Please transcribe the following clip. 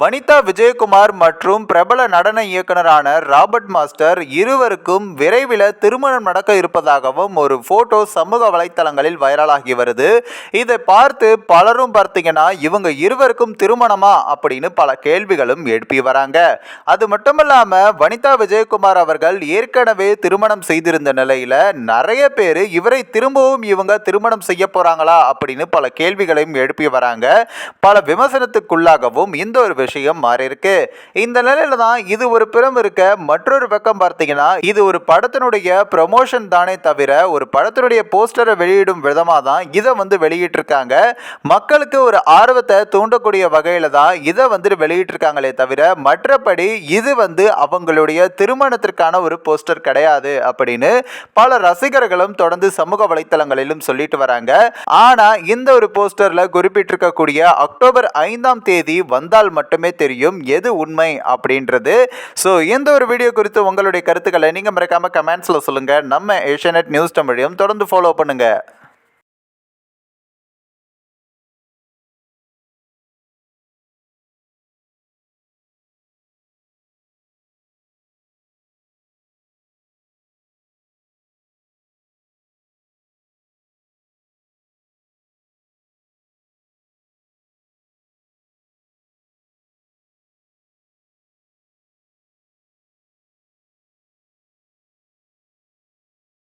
வனிதா விஜயகுமார் மற்றும் பிரபல நடன இயக்குனரான ராபர்ட் மாஸ்டர் இருவருக்கும் விரைவில் திருமணம் நடக்க இருப்பதாகவும் ஒரு போட்டோ சமூக வலைத்தளங்களில் வைரலாகி வருது. இதை பார்த்து பலரும் பார்த்தீங்கன்னா இவங்க இருவருக்கும் திருமணமா? அப்படின்னு பல கேள்விகளும் எழுப்பி வராங்க. அது மட்டும் இல்லாமல் வனிதா விஜயகுமார் அவர்கள் ஏற்கனவே திருமணம் செய்திருந்த நிலையில் நிறைய பேர் இவரை திரும்பவும் இவங்க திருமணம் செய்ய போகிறாங்களா அப்படின்னு பல கேள்விகளையும் எழுப்பி வராங்க. பல விமர்சனத்துக்குள்ளாகவும் இந்த ஒரு விஷயம் மாறி இருக்கு இந்த நிலையில தான் இது ஒரு புறம் இருக்க மற்றொரு பக்கம் பார்த்தீங்கன்னா இது ஒரு படத்தினுடைய ப்ரமோஷன் தானே தவிர ஒரு படத்தினுடைய போஸ்டரை வெளியிடும் விதமாக தான் இதை வந்து வெளியிட்டிருக்காங்க. மக்களுக்கு ஒரு ஆர்வத்தை தூண்டக்கூடிய வகையில தான் இதை வந்து வெளியிட்டிருக்காங்களே தவிர மற்றபடி இது வந்து அவங்களுடைய திருமணத்திற்கான ஒரு போஸ்டர் கிடையாது அப்படின்னு பல ரசிகர்களும் தொடர்ந்து சமூக வலைத்தளங்களிலும் சொல்லிட்டு வராங்க. ஆனா இந்த ஒரு போஸ்டர்ல குறிப்பிட்டிருக்கக்கூடிய அக்டோபர் ஐந்தாம் தேதி வந்தால் மட்டும் தெரியும் எது உண்மை அப்படின்றது. ஸோ இந்த ஒரு வீடியோ குறித்து உங்களுடைய கருத்துக்களை நீங்க மறக்காம கமெண்ட்ஸ்ல சொல்லுங்க. நம்ம ஏஷியநெட் நியூஸ் தமிழையும் தொடர்ந்து ஃபாலோ பண்ணுங்க.